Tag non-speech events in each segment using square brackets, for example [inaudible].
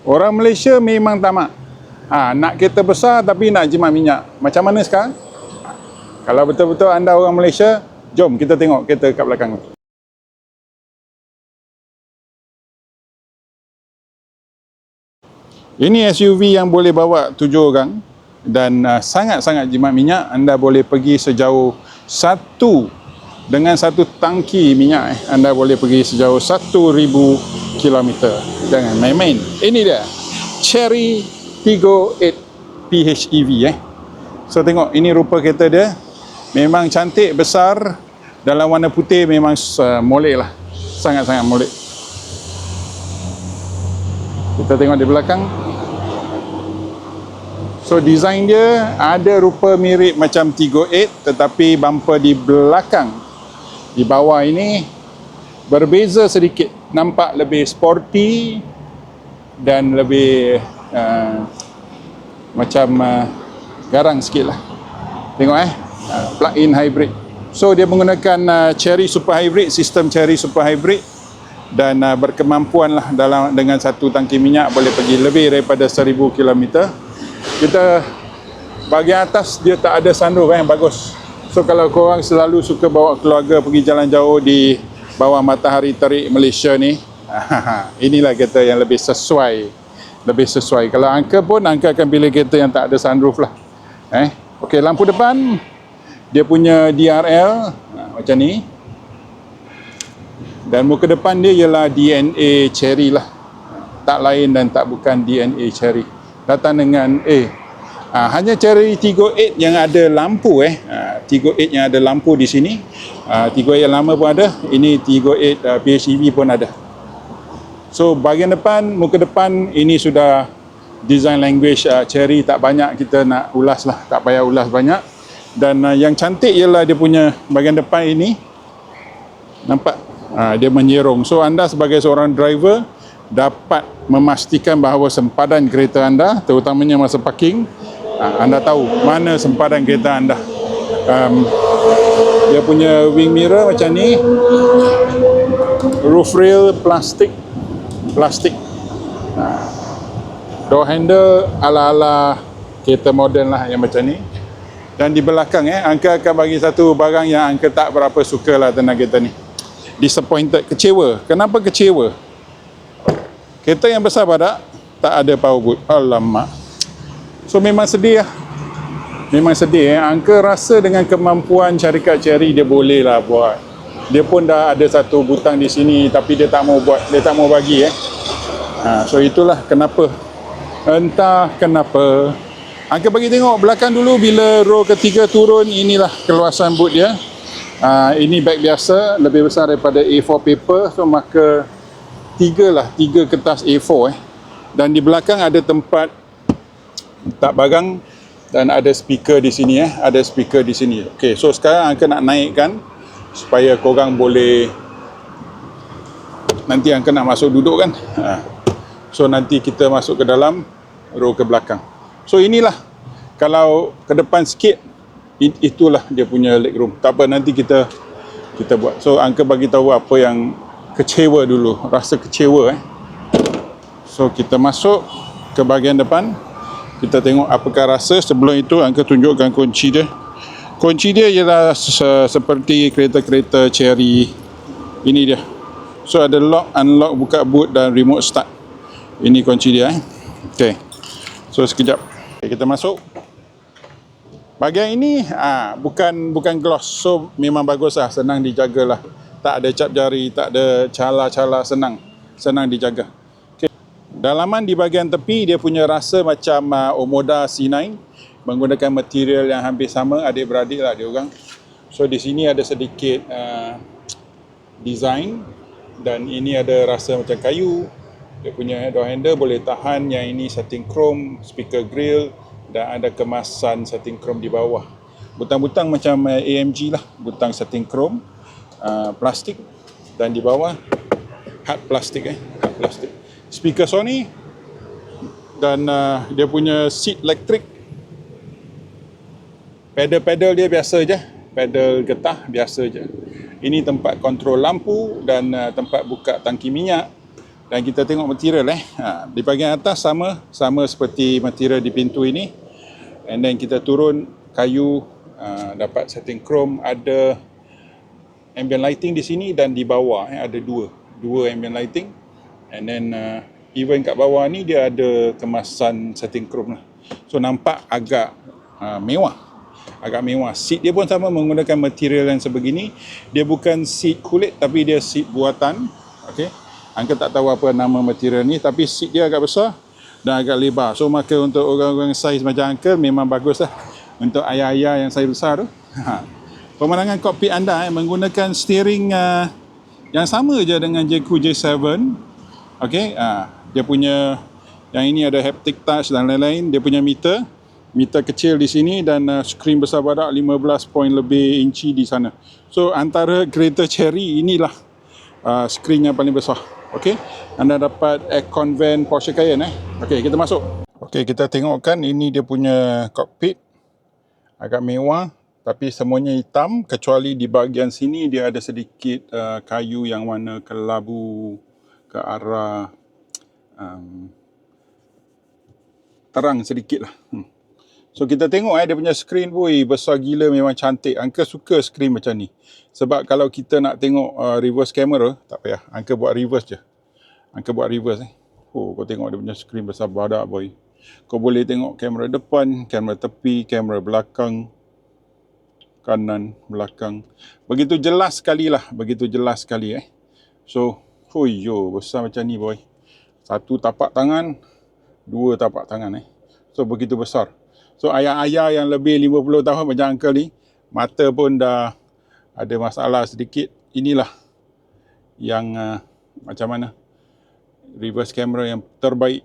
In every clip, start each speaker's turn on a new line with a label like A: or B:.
A: Orang Malaysia memang tamak. Ha, nak kereta besar tapi nak jimat minyak. Macam mana sekarang? Kalau betul-betul anda orang Malaysia, jom kita tengok kereta kat belakang. Ini SUV yang boleh bawa tujuh orang dan uh, sangat-sangat jimat minyak. Anda boleh pergi sejauh satu dengan satu tangki minyak. Eh, anda boleh pergi sejauh 1000 km. Jangan main-main. Ini dia. Cherry 38 PHEV eh. So tengok ini rupa kereta dia. Memang cantik, besar. Dalam warna putih memang uh, molek lah. Sangat-sangat molek. Kita tengok di belakang. So design dia ada rupa mirip macam 38 tetapi bumper di belakang di bawah ini berbeza sedikit. Nampak lebih sporty dan lebih uh, macam uh, garang sikit lah. Tengok eh, uh, plug-in hybrid. So dia menggunakan uh, Cherry Super Hybrid, sistem Cherry Super Hybrid dan uh, berkemampuan lah dalam dengan satu tangki minyak boleh pergi lebih daripada 1000 km kita bahagian atas dia tak ada sunroof eh, bagus so kalau korang selalu suka bawa keluarga pergi jalan jauh di bawah matahari terik Malaysia ni [laughs] inilah kereta yang lebih sesuai lebih sesuai. Kalau angka pun angka akan pilih kereta yang tak ada sunroof lah. Eh ok lampu depan. Dia punya DRL ha, macam ni. Dan muka depan dia ialah DNA Cherry lah. Tak lain dan tak bukan DNA Cherry. Datang dengan A. Ha, hanya Cherry 38 yang ada lampu eh. Ha, 38 yang ada lampu di sini. Ha, 38 yang lama pun ada. Ini 38 uh, PHEV pun ada. So bahagian depan, muka depan ini sudah design language uh, Cherry tak banyak kita nak ulas lah. Tak payah ulas banyak. Dan uh, yang cantik ialah dia punya bahagian depan ini. Nampak? Ha, dia menyerong. So anda sebagai seorang driver, dapat memastikan bahawa sempadan kereta anda terutamanya masa parking anda tahu mana sempadan kereta anda. Um, dia punya wing mirror macam ni. Roof rail plastik. Plastik. Door handle ala-ala kereta moden lah yang macam ni. Dan di belakang eh angka akan bagi satu barang yang angka tak berapa suka lah tentang kereta ni. Disappointed kecewa. Kenapa kecewa? Kereta yang besar badak tak ada power boot. Alamak. So memang sedih lah. Memang sedih. Eh. Angka rasa dengan kemampuan syarikat Cherry dia boleh lah buat. Dia pun dah ada satu butang di sini tapi dia tak mau buat. Dia tak mau bagi eh. Ha, so itulah kenapa. Entah kenapa. Angka bagi tengok belakang dulu bila row ketiga turun inilah keluasan boot dia. Ha, ini bag biasa lebih besar daripada A4 paper so maka tiga lah, tiga kertas A4 eh. Dan di belakang ada tempat tak barang dan ada speaker di sini eh, ada speaker di sini. Okey, so sekarang angka nak naikkan supaya korang boleh nanti angka nak masuk duduk kan. Ha. So nanti kita masuk ke dalam row ke belakang. So inilah kalau ke depan sikit itulah dia punya leg room. Tak apa nanti kita kita buat. So angka bagi tahu apa yang kecewa dulu rasa kecewa eh so kita masuk ke bahagian depan kita tengok apakah rasa sebelum itu angka tunjukkan kunci dia. Kunci dia ialah se- seperti kereta-kereta cherry ini dia. So ada lock unlock buka boot dan remote start. Ini kunci dia eh. Ok so sekejap. Okay, kita masuk. Bahagian ini ah, bukan bukan gloss. So memang bagus lah. Senang dijagalah tak ada cap jari, tak ada cala-cala. Senang, senang dijaga. Dalaman di bahagian tepi dia punya rasa macam uh, Omoda C9 menggunakan material yang hampir sama adik-beradik lah dia orang. So di sini ada sedikit uh, design dan ini ada rasa macam kayu. Dia punya door handle boleh tahan yang ini setting chrome, speaker grill dan ada kemasan setting chrome di bawah. Butang-butang macam uh, AMG lah, butang setting chrome uh, plastik dan di bawah hard plastik eh hard plastik speaker Sony dan uh, dia punya seat elektrik pedal-pedal dia biasa je. Pedal getah biasa je. Ini tempat kontrol lampu dan uh, tempat buka tangki minyak. Dan kita tengok material eh. Ha, di bahagian atas sama sama seperti material di pintu ini. And then kita turun kayu uh, dapat setting chrome ada ambient lighting di sini dan di bawah eh, ada dua dua ambient lighting and then uh, even kat bawah ni dia ada kemasan setting chrome lah. So nampak agak uh, mewah. Agak mewah. Seat dia pun sama menggunakan material yang sebegini. Dia bukan seat kulit tapi dia seat buatan. Okay. Angka tak tahu apa nama material ni tapi seat dia agak besar dan agak lebar. So maka untuk orang-orang saiz macam Uncle memang bagus lah. Untuk ayah-ayah yang saiz besar tu. Ha. Pemandangan kokpit anda eh, menggunakan steering uh, yang sama je dengan Jeku J7. Okay. Uh, dia punya yang ini ada haptic touch dan lain-lain. Dia punya meter. Meter kecil di sini dan uh, skrin besar badak 15 point lebih inci di sana. So antara kereta Cherry inilah uh, skrin yang paling besar. Okey, anda dapat aircon van Porsche Cayenne eh. Okey, kita masuk. Okey, kita tengokkan ini dia punya cockpit. Agak mewah tapi semuanya hitam kecuali di bahagian sini dia ada sedikit uh, kayu yang warna kelabu ke arah um, terang sedikit lah. Hmm. So kita tengok eh dia punya screen woi besar gila memang cantik. Angka suka screen macam ni. Sebab kalau kita nak tengok uh, reverse camera, tak payah. Angka buat reverse je. Angka buat reverse eh. Oh, kau tengok dia punya screen besar badak boy. Kau boleh tengok kamera depan, kamera tepi, kamera belakang, kanan, belakang. Begitu jelas sekali lah. Begitu jelas sekali eh. So, oh yo, besar macam ni boy. Satu tapak tangan, dua tapak tangan eh. So, begitu besar. So ayah-ayah yang lebih 50 tahun macam uncle ni, mata pun dah ada masalah sedikit. Inilah yang uh, macam mana reverse camera yang terbaik.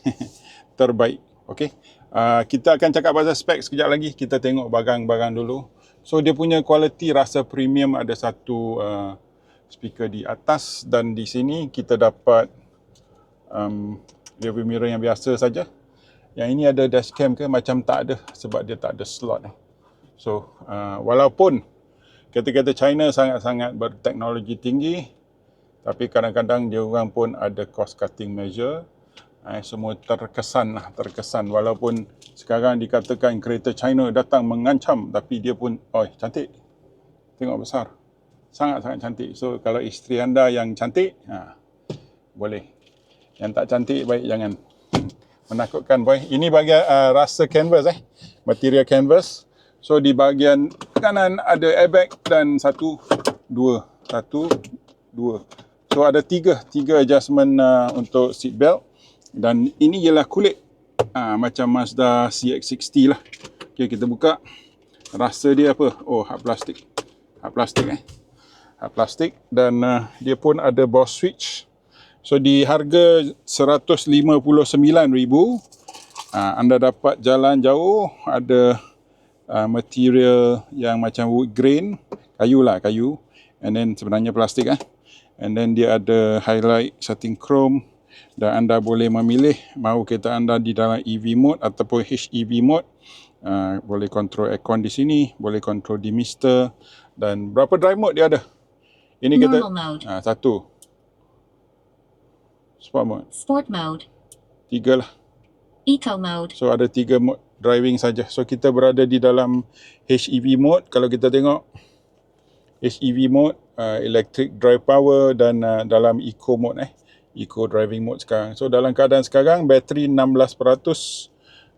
A: [laughs] terbaik. Okay. Uh, kita akan cakap pasal spek sekejap lagi. Kita tengok barang-barang dulu. So dia punya quality rasa premium ada satu uh, speaker di atas dan di sini kita dapat um, rearview mirror yang biasa saja. Yang ini ada dashcam ke? Macam tak ada sebab dia tak ada slot. So uh, walaupun kereta-kereta China sangat-sangat berteknologi tinggi tapi kadang-kadang dia orang pun ada cost cutting measure. Eh, semua terkesan lah terkesan. Walaupun sekarang dikatakan kereta China datang mengancam tapi dia pun oh cantik. Tengok besar sangat-sangat cantik so kalau isteri anda yang cantik ha, boleh yang tak cantik baik jangan menakutkan boy. Ini bahagian uh, rasa canvas eh. Material canvas. So di bahagian kanan ada airbag dan satu, dua, satu, dua. So ada tiga, tiga adjustment uh, untuk seat belt. Dan ini ialah kulit. Uh, macam Mazda CX-60 lah. Okay, kita buka. Rasa dia apa? Oh, hard plastik. Hard plastik eh. Hard plastik. Dan uh, dia pun ada Boss switch. So di harga 159,000 uh, anda dapat jalan jauh ada uh, material yang macam wood grain, kayu lah kayu and then sebenarnya plastik ah. And then dia ada highlight setting chrome dan anda boleh memilih mahu kereta anda di dalam EV mode ataupun HEV mode. Uh, boleh control aircon di sini, boleh control demister dan berapa drive mode dia ada? Ini kita uh, satu. Sport mode.
B: Sport mode.
A: Tiga lah.
B: Eco mode.
A: So ada tiga mode driving saja. So kita berada di dalam HEV mode. Kalau kita tengok HEV mode, uh, electric drive power dan uh, dalam eco mode eh. Eco driving mode sekarang. So dalam keadaan sekarang bateri 16%,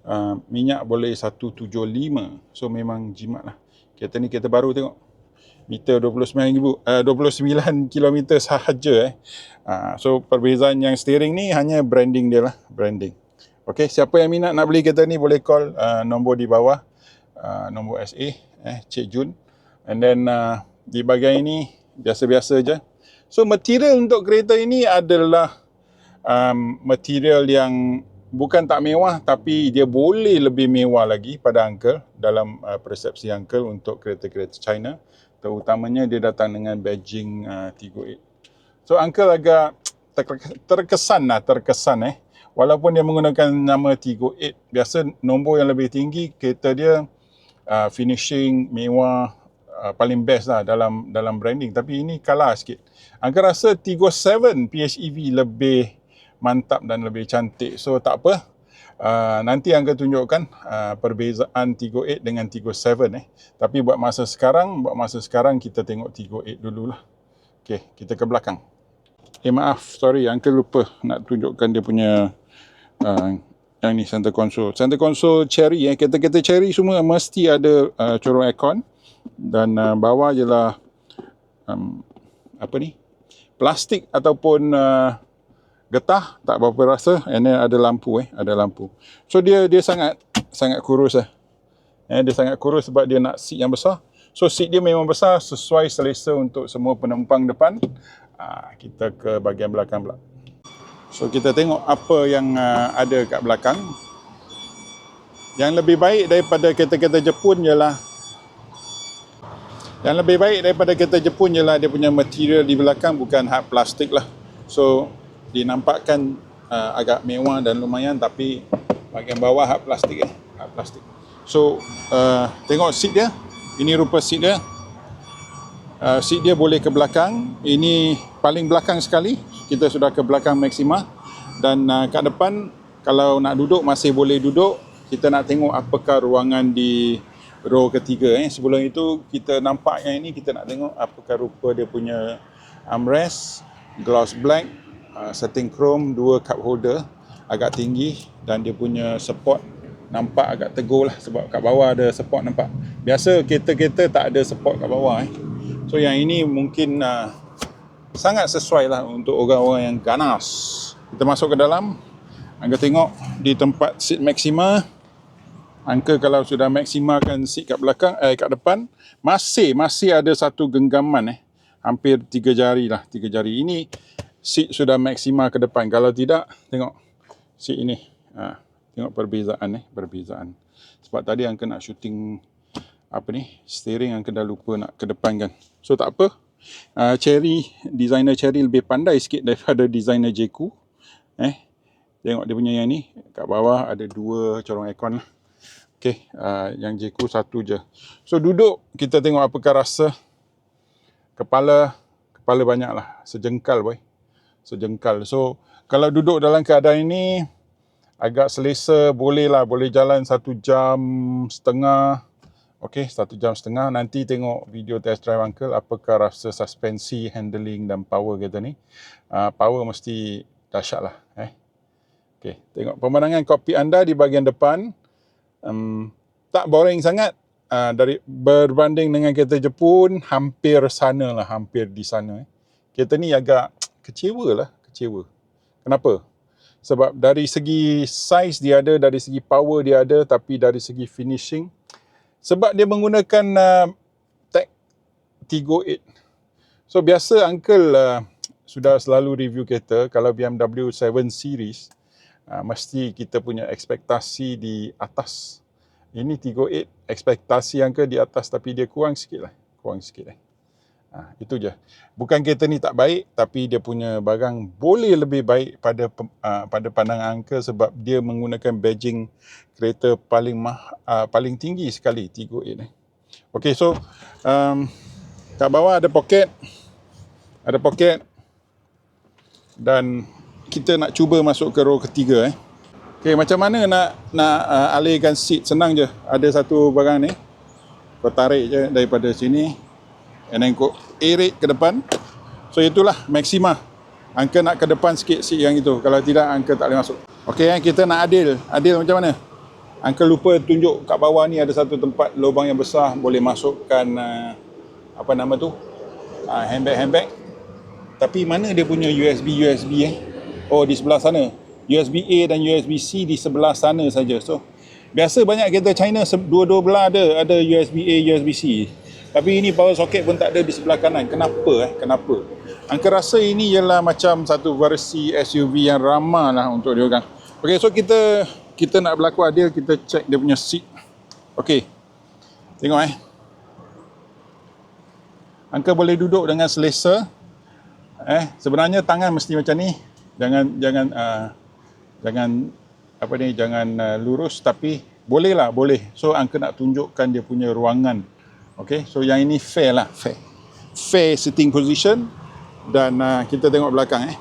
A: uh, minyak boleh 175. So memang jimat lah. Kereta ni kereta baru tengok meter 29,000 uh, 29 km sahaja eh. Uh, so perbezaan yang steering ni hanya branding dia lah, branding. Okey, siapa yang minat nak beli kereta ni boleh call uh, nombor di bawah. Uh, nombor SA eh Cik Jun. And then uh, di bahagian ini biasa-biasa je. So material untuk kereta ini adalah um, material yang bukan tak mewah tapi dia boleh lebih mewah lagi pada uncle dalam uh, persepsi uncle untuk kereta-kereta China terutamanya dia datang dengan Beijing uh, 38. So uncle agak [tsk] terkesan lah, terkesan eh. Walaupun dia menggunakan nama 38, biasa nombor yang lebih tinggi kereta dia uh, finishing mewah uh, paling best lah dalam dalam branding tapi ini kalah sikit. Angka rasa Tigo 7 PHEV lebih mantap dan lebih cantik. So tak apa. Uh, nanti Angka tunjukkan uh, perbezaan Tigo 8 dengan Tigo 7 eh. Tapi buat masa sekarang, buat masa sekarang kita tengok Tigo 8 dululah. Okey, kita ke belakang. Eh maaf, sorry Angka lupa nak tunjukkan dia punya uh, yang ni center console. Center console cherry eh. Kereta-kereta cherry semua mesti ada uh, corong aircon dan uh, bawah ialah um, apa ni? Plastik ataupun uh, getah tak berapa rasa and then ada lampu eh, ada lampu. So dia dia sangat sangat kurus eh. eh dia sangat kurus sebab dia nak seat yang besar. So seat dia memang besar sesuai selesa untuk semua penumpang depan. Uh, kita ke bahagian belakang pula. So kita tengok apa yang uh, ada kat belakang. Yang lebih baik daripada kereta-kereta Jepun ialah yang lebih baik daripada kereta Jepun ialah dia punya material di belakang bukan hard plastik lah. So dinampakkan uh, agak mewah dan lumayan tapi bahagian bawah hard plastik eh. Hard plastik. So uh, tengok seat dia. Ini rupa seat dia. Uh, seat dia boleh ke belakang. Ini paling belakang sekali kita sudah ke belakang Maxima dan uh, kat depan kalau nak duduk masih boleh duduk kita nak tengok apakah ruangan di row ketiga eh sebelum itu kita nampak yang ini kita nak tengok apakah rupa dia punya armrest gloss black uh, setting chrome dua cup holder agak tinggi dan dia punya support nampak agak tegur lah sebab kat bawah ada support nampak biasa kereta-kereta tak ada support kat bawah eh so yang ini mungkin uh, sangat sesuai lah untuk orang-orang yang ganas. Kita masuk ke dalam. Angka tengok di tempat seat maksima. Angka kalau sudah maksimalkan seat kat belakang, eh kat depan, masih masih ada satu genggaman eh. Hampir tiga jari lah, tiga jari. Ini seat sudah maksimal ke depan. Kalau tidak, tengok seat ini. Ha, tengok perbezaan eh, perbezaan. Sebab tadi angka nak shooting apa ni, steering angka dah lupa nak ke depan kan. So tak apa, uh, Cherry, designer Cherry lebih pandai sikit daripada [laughs] designer Jeku. Eh, tengok dia punya yang ni. Kat bawah ada dua corong aircon lah. Okay, uh, yang Jeku satu je. So duduk, kita tengok apakah rasa. Kepala, kepala banyak lah. Sejengkal boy. Sejengkal. So, kalau duduk dalam keadaan ini, agak selesa, boleh lah. Boleh jalan satu jam setengah. Okey, satu jam setengah. Nanti tengok video test drive uncle apakah rasa suspensi, handling dan power kereta ni. Uh, power mesti dahsyat lah. Eh. Okey, tengok pemandangan kokpit anda di bahagian depan. Um, tak boring sangat. Uh, dari berbanding dengan kereta Jepun, hampir sana lah, hampir di sana. Eh. Kereta ni agak kecewa lah, kecewa. Kenapa? Sebab dari segi size dia ada, dari segi power dia ada, tapi dari segi finishing, sebab dia menggunakan uh, tag Tigo 8. So biasa uncle uh, sudah selalu review kereta kalau BMW 7 series uh, mesti kita punya ekspektasi di atas. Ini Tigo 8 ekspektasi uncle di atas tapi dia kurang sikit lah. Kurang sikit lah. Ha, itu je. Bukan kereta ni tak baik tapi dia punya barang boleh lebih baik pada uh, pada pandangan angka sebab dia menggunakan badging kereta paling mah, uh, paling tinggi sekali 38 ni. Okey so um, kat bawah ada poket. Ada poket. Dan kita nak cuba masuk ke row ketiga eh. Okey macam mana nak nak uh, alihkan seat senang je. Ada satu barang ni. Kau tarik je daripada sini and then kau irit ke depan. So itulah maksima angka nak ke depan sikit seat yang itu. Kalau tidak angka tak boleh masuk. Ok eh, kita nak adil. Adil macam mana? Angka lupa tunjuk kat bawah ni ada satu tempat lubang yang besar boleh masukkan uh, apa nama tu? Uh, handbag handbag. Tapi mana dia punya USB USB eh? Oh di sebelah sana. USB A dan USB C di sebelah sana saja. So biasa banyak kereta China dua-dua belah ada. Ada USB A USB C tapi ini power socket pun tak ada di sebelah kanan. Kenapa eh? Kenapa? Angka rasa ini ialah macam satu versi SUV yang ramah lah untuk dia orang. Okey, so kita kita nak berlaku adil, kita check dia punya seat. Okey. Tengok eh. Angka boleh duduk dengan selesa. Eh, sebenarnya tangan mesti macam ni. Jangan jangan uh, jangan apa ni, jangan uh, lurus tapi boleh lah, boleh. So angka nak tunjukkan dia punya ruangan Okay, so yang ini fair lah, fair. Fair sitting position dan uh, kita tengok belakang eh.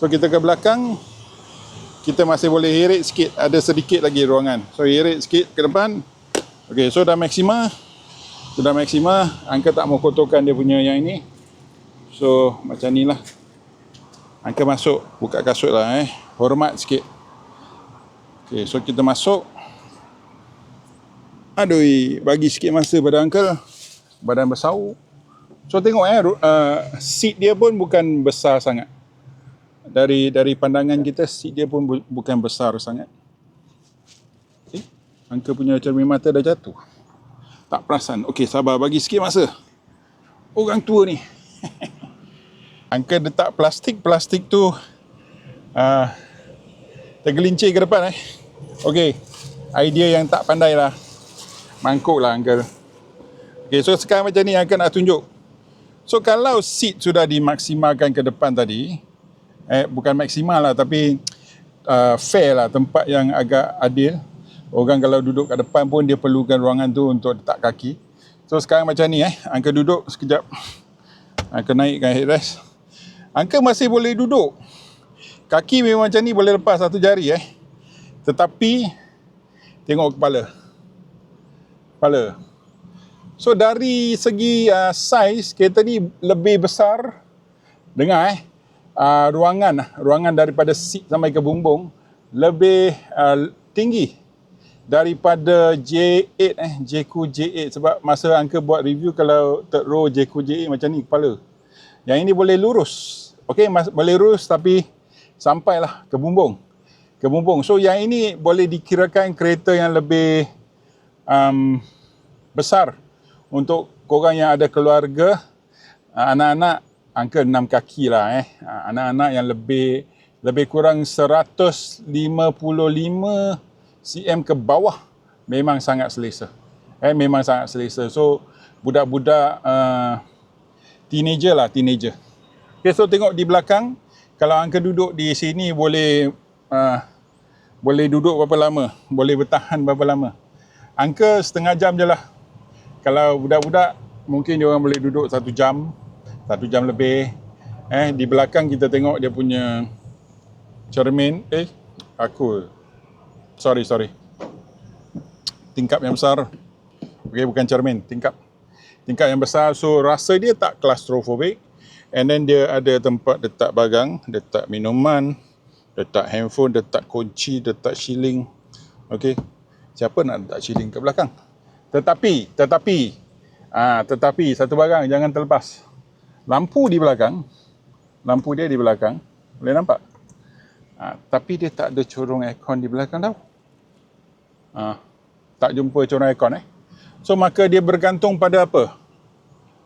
A: So kita ke belakang kita masih boleh heret sikit. Ada sedikit lagi ruangan. So heret sikit ke depan. Ok so dah maksima. Sudah maksima. Angka tak mau kotorkan dia punya yang ini. So macam ni lah. Angka masuk. Buka kasut lah eh. Hormat sikit. Ok so kita masuk aduh bagi sikit masa pada uncle badan besar so tengok eh uh, seat dia pun bukan besar sangat dari dari pandangan kita seat dia pun bu, bukan besar sangat. Okay. Angka punya cermin mata dah jatuh. Tak perasan. Okey, sabar bagi sikit masa. Orang tua ni. [laughs] Angka letak plastik, plastik tu uh, tergelincir ke depan eh. Okey. Idea yang tak pandai lah. Mangkuk lah Uncle. Okey, so sekarang macam ni Uncle nak tunjuk. So kalau seat sudah dimaksimalkan ke depan tadi, eh, bukan maksimal lah tapi uh, fair lah tempat yang agak adil. Orang kalau duduk kat depan pun dia perlukan ruangan tu untuk letak kaki. So sekarang macam ni eh angka duduk sekejap. Angka naikkan headrest. Angka masih boleh duduk. Kaki memang macam ni boleh lepas satu jari eh. Tetapi tengok kepala kepala. So dari segi uh, size kereta ni lebih besar dengar eh uh, ruangan ruangan daripada seat sampai ke bumbung lebih uh, tinggi daripada J8 eh JQ J8 sebab masa angka buat review kalau third row JQ J8 macam ni kepala. Yang ini boleh lurus. Okey boleh lurus tapi sampailah ke bumbung. Ke bumbung. So yang ini boleh dikirakan kereta yang lebih um, besar untuk korang yang ada keluarga uh, anak-anak angka 6 kaki lah eh. Ha, anak-anak yang lebih lebih kurang 155 cm ke bawah memang sangat selesa. Eh memang sangat selesa. So budak-budak uh, teenager lah, teenager. Okay, so tengok di belakang kalau angka duduk di sini boleh uh, boleh duduk berapa lama, boleh bertahan berapa lama. Angka setengah jam je lah. Kalau budak-budak mungkin dia orang boleh duduk satu jam, satu jam lebih. Eh di belakang kita tengok dia punya cermin. Eh aku. Sorry sorry. Tingkap yang besar. Okay, bukan cermin tingkap. Tingkap yang besar. So rasa dia tak claustrophobic. And then dia ada tempat letak bagang letak minuman letak handphone letak kunci letak shilling. Okey siapa nak letak shilling ke belakang? Tetapi tetapi ah tetapi satu barang jangan terlepas. Lampu di belakang lampu dia di belakang boleh nampak? Ha, tapi dia tak ada corong aircon di belakang tau. Ha, tak jumpa corong aircon eh? So maka dia bergantung pada apa?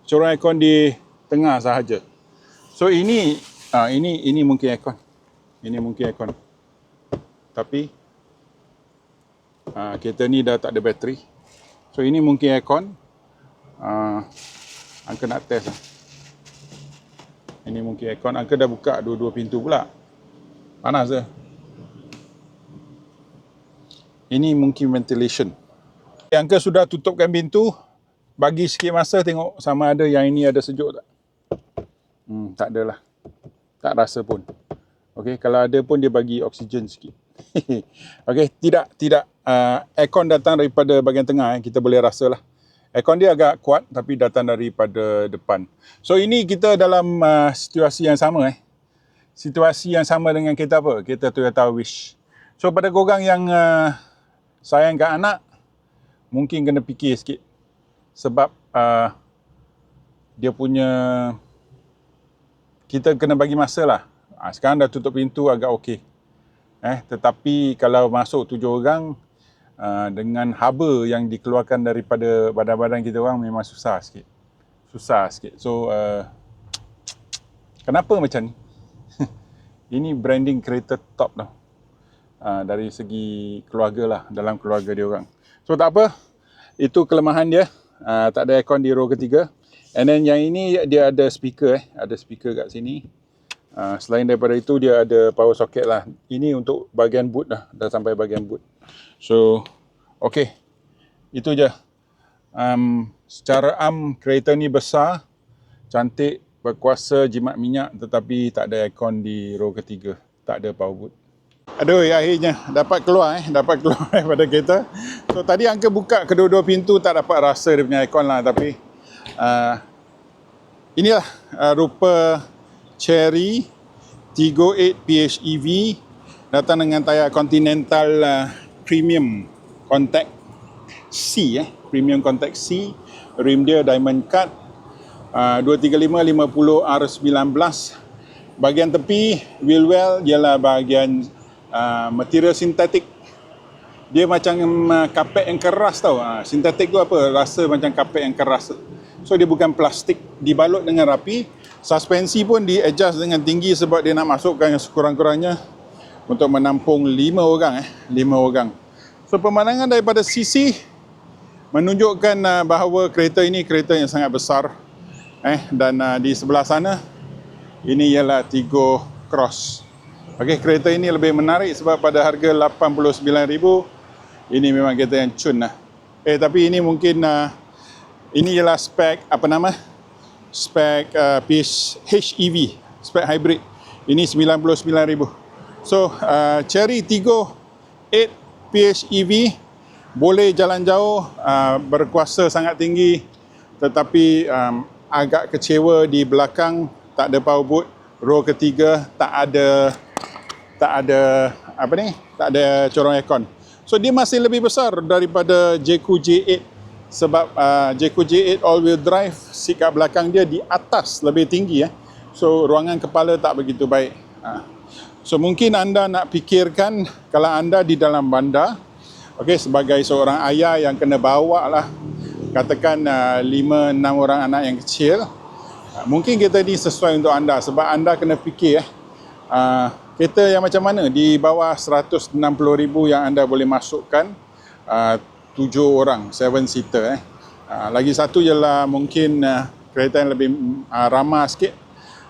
A: Corong aircon di tengah sahaja. So ini ha, ini ini mungkin aircon. Ini mungkin aircon. Tapi ha, kereta ni dah tak ada bateri so ini mungkin aircon ha, angka nak test lah ini mungkin aircon. Angka dah buka dua-dua pintu pula. Panas ke? Ini mungkin ventilation. Angka sudah tutupkan pintu. Bagi sikit masa tengok sama ada yang ini ada sejuk tak. Hmm, tak adalah. Tak rasa pun. Okey, kalau ada pun dia bagi oksigen sikit. [laughs] Okey, tidak tidak uh, aircon datang daripada bahagian tengah eh. kita boleh rasalah. Aircon dia agak kuat tapi datang daripada depan. So ini kita dalam uh, situasi yang sama eh. Situasi yang sama dengan kita apa? Kita Toyota Wish. So pada korang yang uh, sayang kat anak mungkin kena fikir sikit sebab uh, dia punya kita kena bagi masa lah. Uh, sekarang dah tutup pintu agak okey. Eh, tetapi kalau masuk tujuh orang, uh, dengan haba yang dikeluarkan daripada badan-badan kita orang memang susah sikit. Susah sikit. So uh, kenapa macam ni? [laughs] Ini branding kereta top tau. Uh, dari segi keluarga lah dalam keluarga dia orang. So tak apa. Itu kelemahan dia. Uh, tak ada aircon di row ketiga. And then yang ini dia ada speaker eh. Ada speaker kat sini. Uh, selain daripada itu dia ada power socket lah. Ini untuk bahagian boot dah. Dah sampai bahagian boot. So, okay. Itu je. Um, secara am, kereta ni besar, cantik, berkuasa jimat minyak tetapi tak ada aircon di row ketiga. Tak ada power boot. Aduh, ya, akhirnya dapat keluar eh, dapat [laughs] keluar daripada kereta. So tadi angka buka kedua-dua pintu tak dapat rasa dia punya aircon lah tapi uh, inilah uh, rupa Cherry 38 PHEV datang dengan tayar Continental uh, Premium Contact C eh, Premium Contact C. Rim dia Diamond Cut. Uh, 235 50 R19 bahagian tepi wheel well ialah bahagian uh, material sintetik. Dia macam uh, kapet yang keras tau. Uh, sintetik tu apa? Rasa macam kapet yang keras. So dia bukan plastik. Dibalut dengan rapi. Suspensi pun di adjust dengan tinggi sebab dia nak masukkan yang sekurang-kurangnya untuk menampung 5 orang eh 5 orang so pemandangan daripada sisi menunjukkan uh, bahawa kereta ini kereta yang sangat besar eh dan uh, di sebelah sana ini ialah Tigo Cross. Okey, kereta ini lebih menarik sebab pada harga 89,000 ini memang kereta yang cun lah. Eh tapi ini mungkin uh, ini ialah spek apa nama? Spek uh, PH, HEV, spek hybrid. Ini 99,000. So, uh, Cherry Tigo 8 PHEV boleh jalan jauh, uh, berkuasa sangat tinggi tetapi um, agak kecewa di belakang tak ada power boot row ketiga tak ada tak ada apa ni? Tak ada corong aircon. So dia masih lebih besar daripada Jeku J8 sebab uh, Jeku J8 all wheel drive kat belakang dia di atas lebih tinggi eh. So ruangan kepala tak begitu baik. Uh. So mungkin anda nak fikirkan kalau anda di dalam bandar okey sebagai seorang ayah yang kena bawa lah katakan uh, 5 6 orang anak yang kecil Ah, mungkin kereta ni sesuai untuk anda. Sebab anda kena fikir eh uh, kereta yang macam mana? Di bawah 160,000 yang anda boleh masukkan uh, 7 orang 7 seater eh. Uh, lagi satu ialah mungkin uh, kereta yang lebih uh, ramah sikit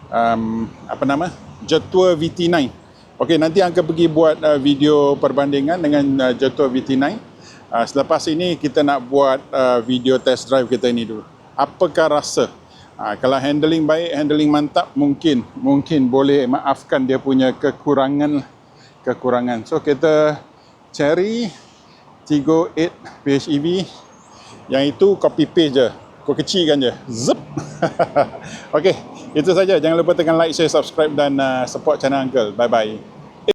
A: um, apa nama? Jetua VT9 Okey nanti angka pergi buat uh, video perbandingan dengan uh, Jetua VT9 uh, selepas ini kita nak buat uh, video test drive kereta ini dulu apakah rasa Ha, kalau handling baik, handling mantap, mungkin mungkin boleh maafkan dia punya kekurangan kekurangan. So kita Cherry Tigo 8 PHEV yang itu copy paste je. Kau kecilkan je. Zip. [laughs] Okey, itu saja. Jangan lupa tekan like, share, subscribe dan uh, support channel Uncle. Bye bye.